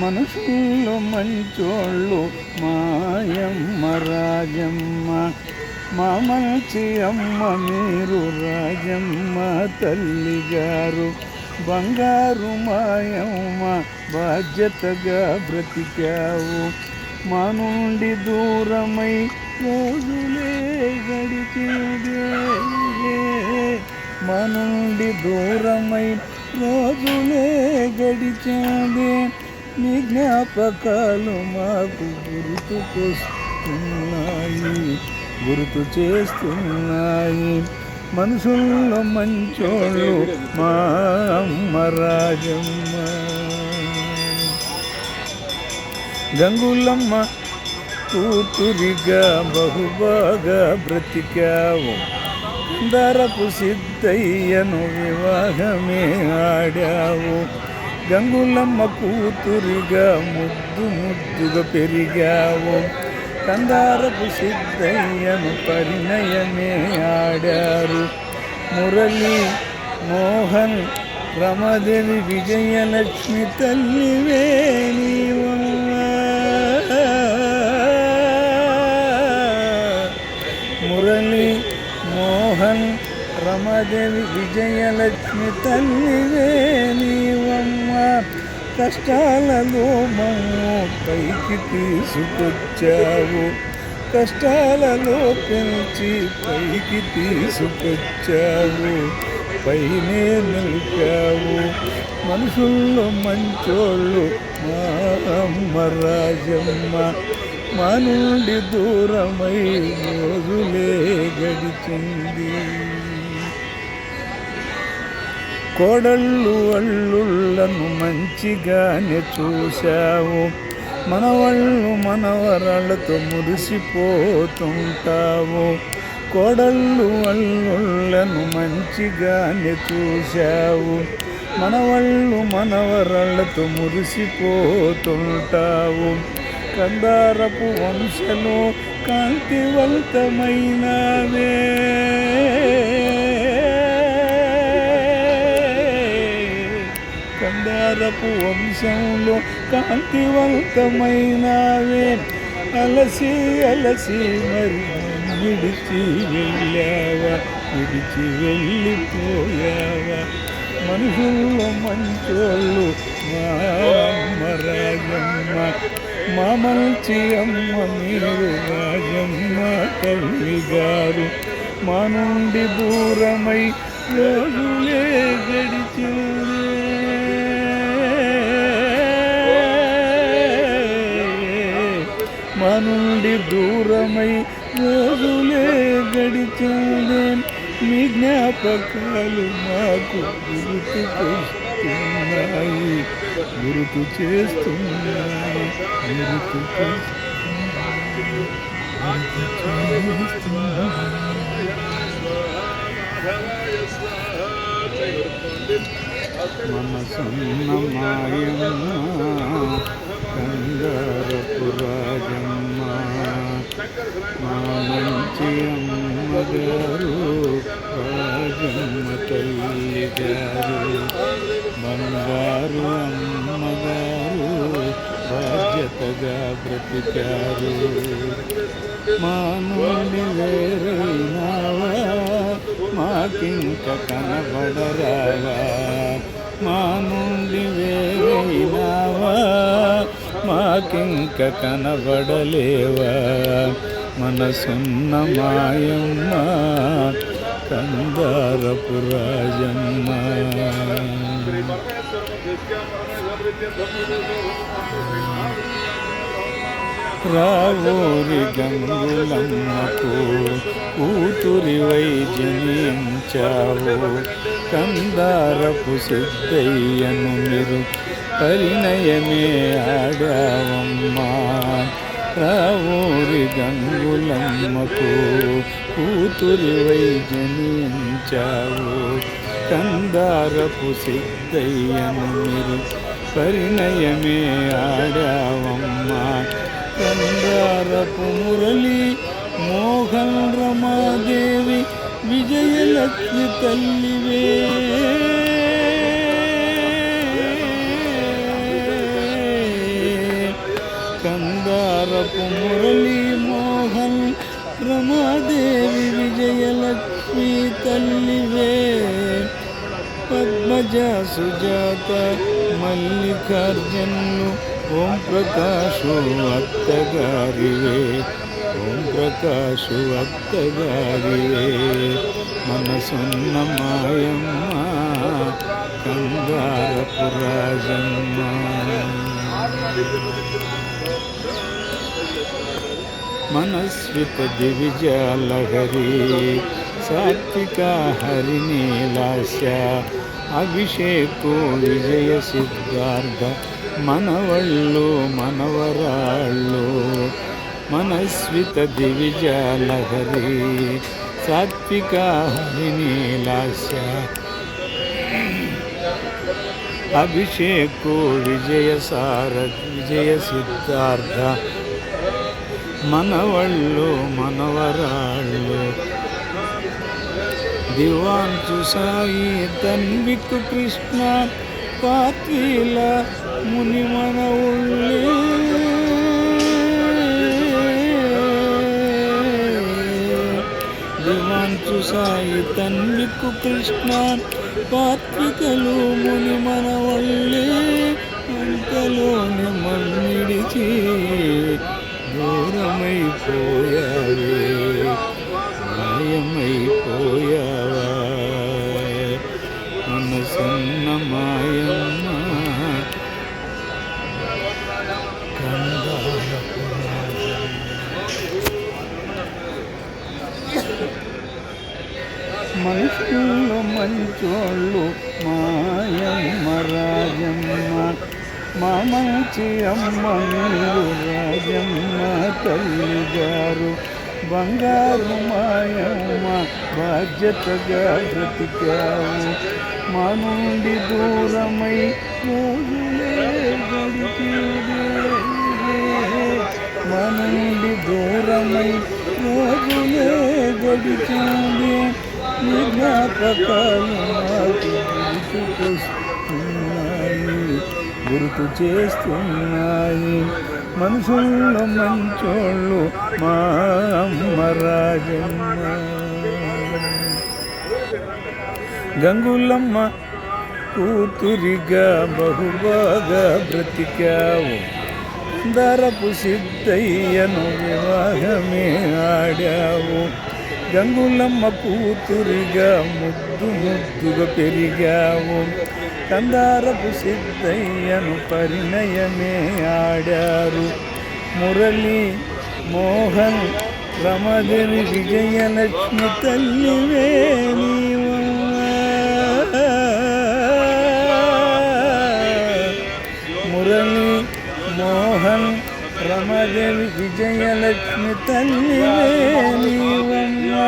మనసుల్లో మంచోళ్ళు మాయమ్మ రాజమ్మ మా మంచి అమ్మ మీరు రాజమ్మ తల్లి గారు బంగారు మాయమ్మ బాధ్యతగా బ్రతికావు. మా నుండి దూరమై రోజులే గడిచేదే మా నుండి దూరమై రోజులే గడిచేదే నీ జ్ఞాపకాలు మాకు గుర్తుకొస్తున్నాయి గుర్తు చేస్తున్నాయి మనుషుల్లో మంచోళ్ళు మా అమ్మ రాజమ్మ. గంగులమ్మ కూతురిగా బహుబాగా బ్రతికావు. దరపు సిద్ధయ్యను వివాహమే ఆడావు. గంగులమ్మ కూతురిగా ముద్దు ముద్దుగా పెరిగావు. కందారపు సిద్ధయ్యను పరిణయమే ఆడారు. మురళి మోహన్ రమదేవి విజయలక్ష్మి తల్లివే మురళి మోహన్ రమాదేవి విజయలక్ష్మి తల్లివే నీవమ్మ కష్టాలలో మమ్ము పైకి తీసుకొచ్చావు. కష్టాలలో పెంచి పైకి తీసుకొచ్చావు. పైనే నిలిచావు మనుషుల్లో మంచోళ్ళు మా అమ్మ రాజమ్మ. మా నుండి దూరమై రోజులే గడిచింది. కోడళ్ళు అల్లుళ్ళను మంచిగానే చూశావు. మనవాళ్ళు మనవరాళ్ళతో మురిసిపోతుంటావు. కోడళ్ళు అల్లుళ్ళను మంచిగానే చూశావు. మనవాళ్ళు మనవరాళ్ళతో మురిసిపోతుంటావు. కందారపు వంశలో కాంతివంతమైనవే. కందారపు వంశంలో కాంతివంతమైనవే అలసి అలసి మరి విడిచి వెళ్ళావా విడిచి వెళ్ళిపోయావా మనుషుల్లో మంచోళ్ళు మా అమ్మ రాజమ్మ మా మంచి అమ్మ మీరు రాజమ్మ తల్లి గారు మా నుండి దూరమై రోజులే గడిచిందే నుండి దూరమై రోజులే గడిచిందే మీ జ్ఞాపకాలు మాకు గుర్తుకొస్తున్నాయి. గుర్తు చేస్తున్నాయి. గుర్తు చేస్తున్నాయి. గుర్తు మనసున్న మాయమ్మ కంగారపు రాజమ్మ. మంచి అమ్మగారు రాజమ్మ తల్లి గారు బంగారు అమ్మగారు బాధ్యతగా బ్రతికారు మా వేరైనావా మాకింక కనబడరావా మా నుండి వేరైనావా? మాకింక కనబడలేవా? మనసున్న మాయమ్మ కందారపు రాజమ్మ. రావోరి గంగులమ్మకు కూతురి వైజనించావు. కందారపు సిద్ధయ్యను మీరు పరిణయమే ఆడావమ్మా రావోరి గంగులమ్మకు కూతురి వైజనించావు కందారపు సిద్ధయ్యను మీరు పరిణయమే ఆడావమ్మా కందారపు మురళి మోహన్ రమాదేవి విజయలక్ష్మి తల్లివే కందారపు మురళీ మోహన్ రమాదేవి విజయలక్ష్మి తల్లివే పద్మజ సుజాత మల్లికార్జునులు ఓం ప్రకాశు అత్తగారివే ఓం ప్రకాశు అత్తగారివే మనసున్న మాయమ్మ కందారపు రాజమ్మ మనస్విత దివిజాలహరి సాత్విక హరినీలాస్య అభిషేకు విజయ సిద్ధార్థ మనవళ్ళు మనవరాళ్ళు మనస్విత దివిజాలహరి సాత్విక హరినీలాస్య అభిషేకు మనవళ్ళు మనవరాళ్ళు. దివాంచు సాయి తన్వికు కృష్ణ పాత్రీల ముని మనవుళ్ళే. దివాంచు సాయి తన్వికు కృష్ణ పాత్రికలు ముని మనవళ్ళే. అంతలోని మన్నిడిచి దూరమైపోయావే మాయమైపోయావా? మనసున్న మాయమ్మ మనుషుల్లో మంచోళ్ళు మాయమ్మ రాజమ్మ. మా అమ్మను రాజమ్మ తల్లి గారు బంగారు మాయమ్మ బాధ్యతగా బ్రతికావు. మా నుండి దూరమై రోజులే గడిచేదే మా నుండి దూరమై రోజులే గడిచింది నీ జ్ఞాపకాలు నాకు గుర్తు చేస్తున్నాయి. మనుషుల్లో మంచోళ్ళు మా అమ్మ రాజమ్మ. గంగులమ్మ కూతురిగా బహుబాగా బ్రతికావు. దరపు సిద్ధయ్యను వివాహమే ఆడావు. గంగులమ్మ కూతురిగా ముద్దు ముద్దుగా పెరిగావు. కందారపు సిద్ధయ్యను పరిణయమే ఆడారు మురళి మోహన్ రమదేవి విజయలక్ష్మి తల్లివే మురళి మోహన్ రమదేవి విజయలక్ష్మి తల్లివే నీవమ్మ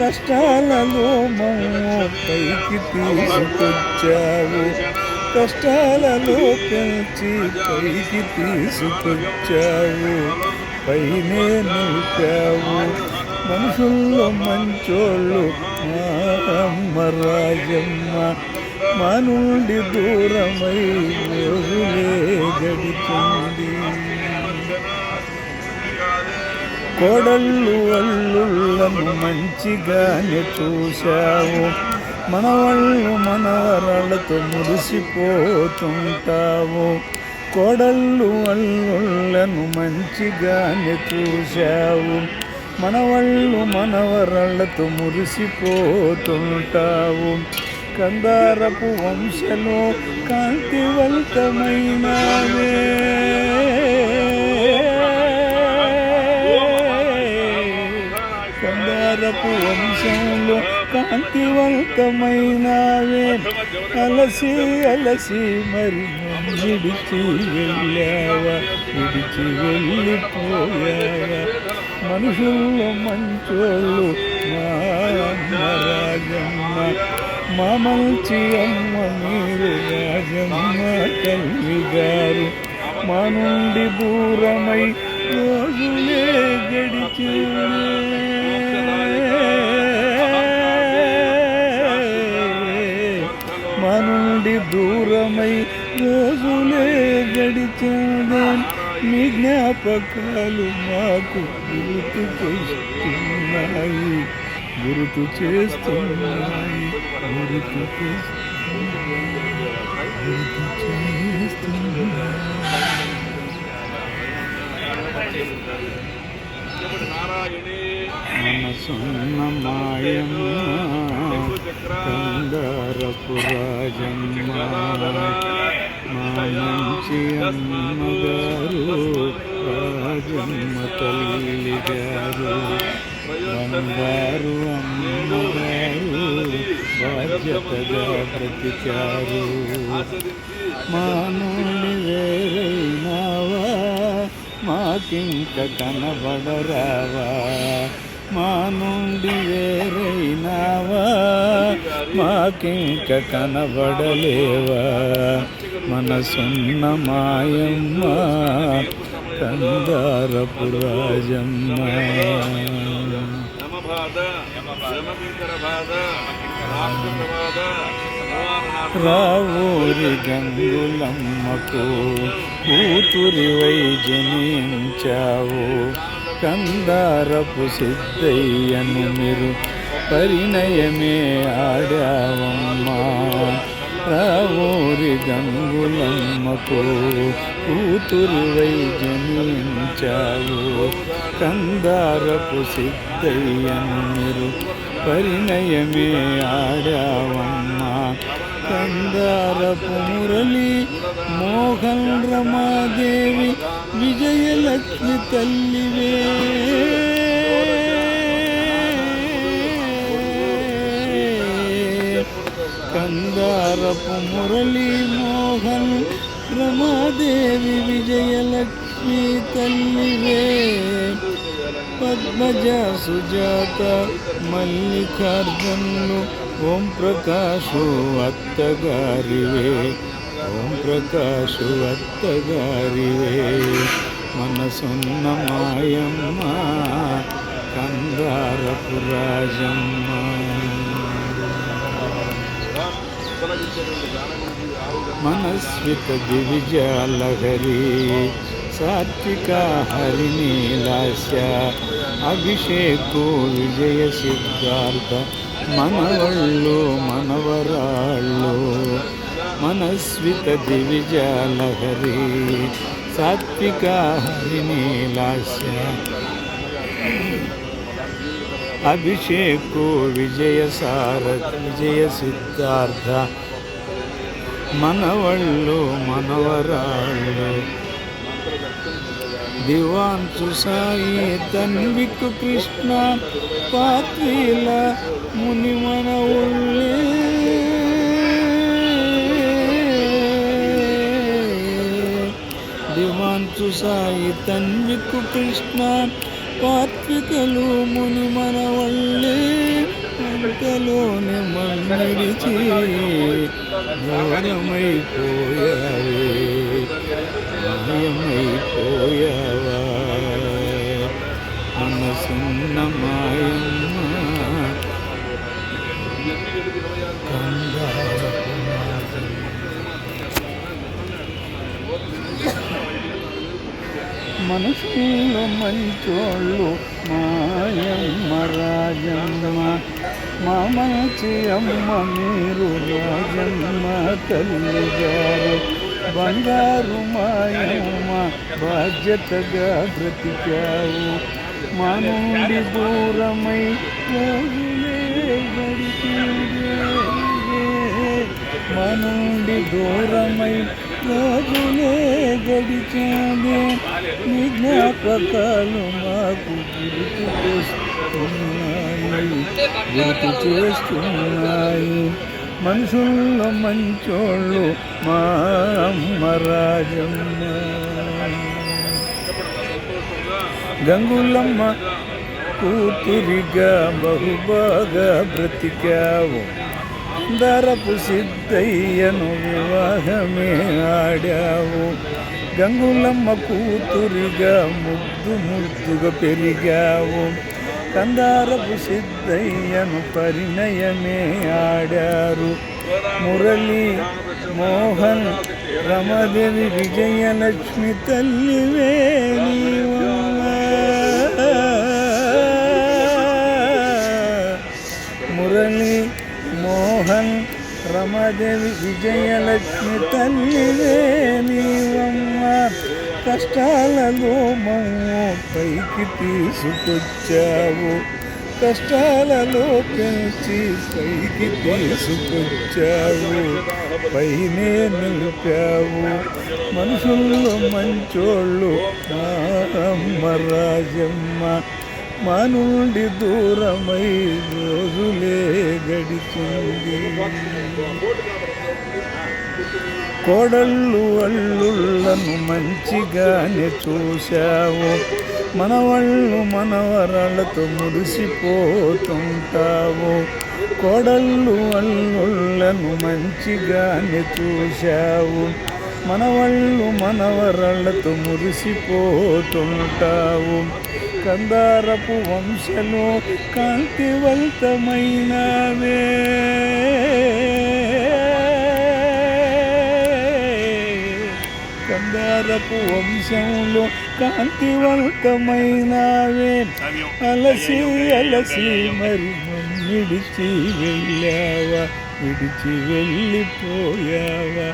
కష్టాలలో మమ్ము పైకి తీసుకొచ్చావు కష్టాలలో పెంచి పైకి తీసుకొచ్చావు. పైనే నిలిపావు. మనుషుల్లో మంచోళ్ళు. మా అమ్మ రాజమ్మ. మా నుండి దూరమై రోజులే గడిచింది. కోడళ్ళు అల్లుళ్ళను మంచిగానే చూశావు. మనవాళ్ళు మనవరాళ్ళతో మురిసిపోతుంటావు. కోడళ్ళు అల్లుళ్ళను మంచిగానే చూశావు. మనవాళ్ళు మనవరాళ్ళతో మురిసిపోతుంటావు. కందారపు వంశలో కాంతివంతమైనవే. కందారపు వంశంలో కాంతివంతమైనవే అలసి అలసి మరి విడిచి వెళ్ళావా విడిచి వెళ్ళిపోయావా మనుషుల్లో మంచోళ్ళు మా అమ్మ రాజమ్మ మా మంచి అమ్మ మీరు రాజమ్మ తల్లి గారు మా నుండి దూరమై రోజులే గడిచే మా మీ జ్ఞాపకాలు మాకు గుర్తుకొస్తున్నాయి. గుర్తు చేస్తున్నాయి. గుర్తు చేస్తున్నాయి. గుర్తు చేస్తున్నాయి. మనసున్న మాయమ్మ కందారపు రాజమ్మ. మంచి అమ్మగారు రాజమ్మ తల్లి గారు బంగారు అమ్మగారు బాధ్యతగా బ్రతికారు మా వేరైనావా మాకింక కనబడరావా మా నుండి వేరైనావా మాకింక కనబడలేవా మనసున్న మాయమ్మ కందారపు రాజమ్మ రావూరి గంగులమ్మకు కూతురివై జనించావు కందారపు సిద్ధయ్యను మీరు పరిణయమే ఆడావమ్మా. రావూరి గంగులమ్మకు కూతురివై జనించావు కందారపు సిద్ధయ్యను మీరు పరిణయమే ఆడావమ్మా కందారపు మురళి మోహన్ రమాదేవి విజయలక్ష్మి తల్లివే కందారపు మురళి మోహన్ రమాదేవి విజయలక్ష్మి తల్లివే పద్మజ సుజాత మల్లికార్జునులు ఓం ప్రకాశు అత్తగారివే ఓం ప్రకాశు అత్తగారివే మనసున్న మాయమ్మ కందారపు మనస్విత దివిజాలహరి సాత్విక హరినీలాస్య అభిషేకో విజయ సిద్ధార్థ మనవళ్ళు మనవరాళ్ళు. మనస్విత దివిజాలహరి సాత్విక హరినీలాస్య అభిషేకో విజయ సారథ విజయ సిద్ధార్థ మనవళ్ళు మనవరాళ్ళు. దివాన్ సుసాయి తన్వికు కృష్ణ పాత్రీల ముని మనవుళ్ళే. దివాన్ సుసాయి తన్వికు కృష్ణ పాత్రికలు ముని మనవళ్ళే. అంతలోనే మన్నిడిచి దూరమైపోయావే మాయమైపోయావా మనసున్న మాయమ్మ కందారపు మాయమ్మ. మనసులో మంచోళ్ళు మాయమ్మ రాజమ్మ మా మంచి అమ్మ మీరు రాజమ్మ తల్లి గారు బంగారు మాయమ్మ బాధ్యతగా బ్రతికావు మా నుండి దూరమై రోజులే గడిచిందే మా నుండి దూరమై రోజులే గడిచాదే నీ జ్ఞాపకాలు మాకు గుర్తు చేస్తున్నాయి గుర్తు చేస్తున్నాయి. మనుషుల్లో మంచోళ్ళు మా అమ్మ రాజమ్మ గంగులమ్మ కూతురిగా బహుబాగా బ్రతికావు. దరపు సిద్ధయ్యను వివాహమే ఆడావు. గంగులమ్మ కూతురిగా ముద్దు ముద్దుగా పెరిగావు. కందారపు సిద్ధయ్యను పరిణయమే ఆడారు. మురళి మోహన్ రమాదేవి విజయలక్ష్మి తల్లివే నీవమ్మ మురళి మోహన్ రమాదేవి విజయలక్ష్మి తల్లివే నీవమ్మ కష్టాలలో మమ్ము పైకి తీసుకొచ్చావు. కష్టాలలో పెంచి పైకి తీసుకొచ్చావు. పైనే నిలిపావు. మనుషుల్లో మంచోళ్ళు. మారమ్మ రాజమ్మ. మా నుండి దూరమై రోజులే గడిచింది. కోడళ్ళు అల్లుళ్ళను మంచిగానే చూశావు. మనవాళ్ళు మనవరాళ్ళతో మురిసిపోతుంటావు. కోడళ్ళు అల్లుళ్ళను మంచిగానే చూశావు. మనవాళ్ళు మనవరాళ్ళతో మురిసిపోతుంటావు. కందారపు వంశలో కాంతివంతమైనవే. కందారపు వంశంలో కాంతివంతమైనవే అలసి అలసి మరి విడిచి వెళ్ళావా? విడిచి వెళ్ళిపోయావా?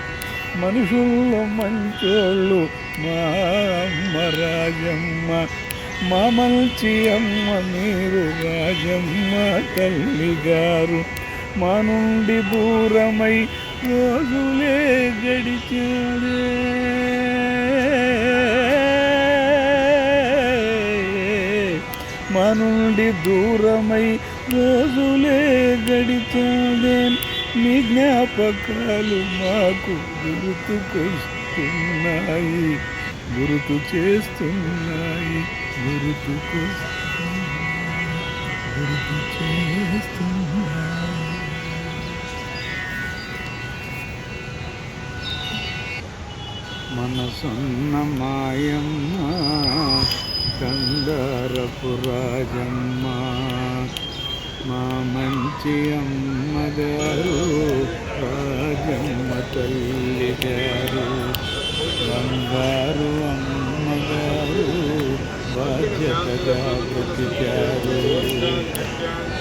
మనుషుల్లో మంచోళ్ళు మా అమ్మ రాజమ్మ మా మంచి అమ్మ మీరు రాజమ్మ తల్లి గారు మా నుండి దూరమై రోజులే గడిచాడే మా నుండి దూరమై రోజులే గడిచాడే. మీ జ్ఞాపకాలు మాకు గుర్తుకొస్తున్నాయి. గుర్తు చేస్తున్నాయి. గుర్తుకొస్తున్నాయి గుర్తు చేస్తున్నాయి. మనసున్న మాయమ్మ కందారపు రాజమ్మ మా మంచి అమ్మగారు రాజమ్మ తల్లి గారు బంగారు అమ్మగారు బాధ్యతగా బ్రతికారు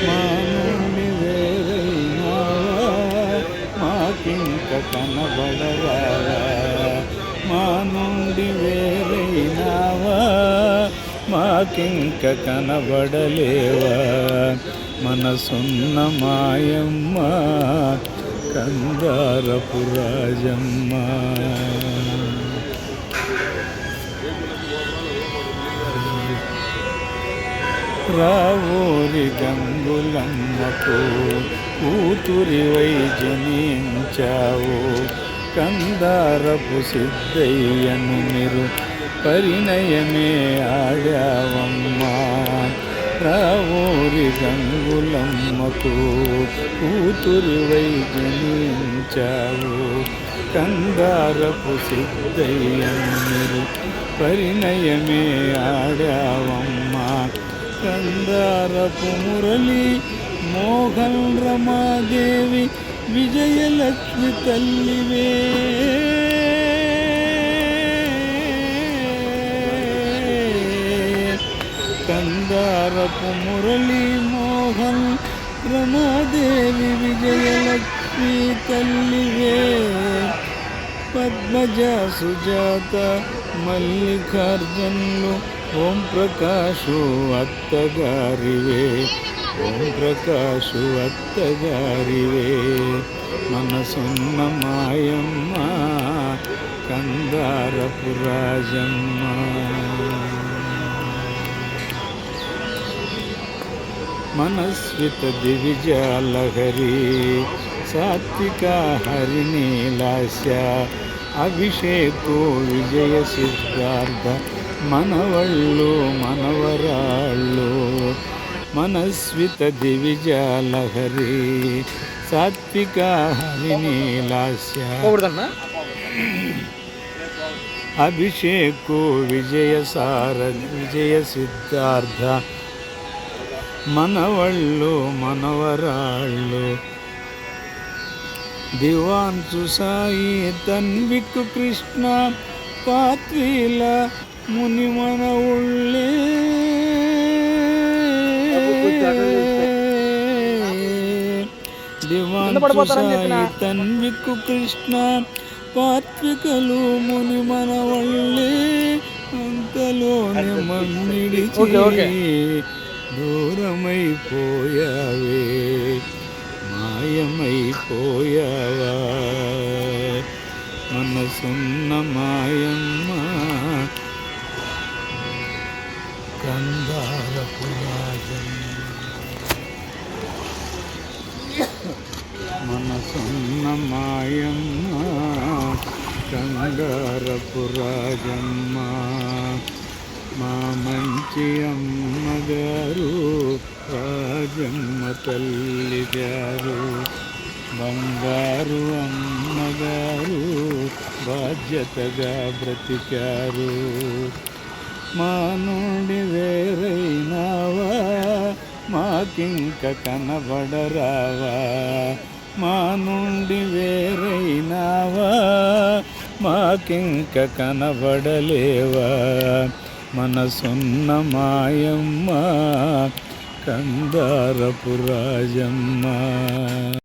మా నుండి మాకింక కనబడరావా. మా నుండి వేరైనావా? మాకింక కనబడలేవా? మనసున్న మాయమ్మ కందారపు రాజమ్మ. రావోరి గంగులమ్మకు కూతురి వై జనించావు కందారపు సిద్ధయ్యను మీరు పరిణయమే ఆడావమ్మా. రావోరి గంగులమ్మకు కూతురి వై జనించావు కందారపు సిద్ధయ్యను మీరు పరిణయమే ఆడావమ్మా. కందారపు మురళి మోహన్ రమాదేవి విజయలక్ష్మి తల్లివే. కందారపు మురళీ మోహన్ రమాదేవి విజయలక్ష్మి తల్లివే. పద్మజ సుజాత మల్లికార్జునులు ఓం ప్రకాశు అత్తగారివే. ఓం ప్రకాశు అత్తగారివే మనసున్న మాయమ్మ కందారపు రాజమ్మ మనస్విత దివిజాలహరి సాత్విక హరినీలాస్య అభిషేకో విజయ సిద్ధార్థ మనవళ్ళు మనవరాళ్ళు. మనస్విత దివిజాలహరి సాత్విక హరినీలాస్య అభిషేకో విజయ సార విజయ సిద్ధార్థ. మనవళ్ళు మనవరాళ్ళు. దివాన్సు సాయి తన్విక్కు కృష్ణ పాత్వీల ముని మన ఉళ్ళే. తన్విక్కు కృష్ణ. పాత్వికలు ముని మన వళ్ళే అంతలోనే మమ్మిడిచి దూరమైపోయావే. మాయమైపోయావా. మనసున్న మాయమ్మ. బంగారపు రాజమ్మ మా మంచి అమ్మగారు రాజమ్మ తల్లి గారు బంగారు అమ్మగారు బాధ్యతగా బ్రతికారు. మా నుండి వేరైనావా? మాకింక కనబడరావా? మా నుండి వేరైనావా? మాకింక కనబడలేవా? మనసున్న మాయమ్మ కందారపు రాజమ్మ.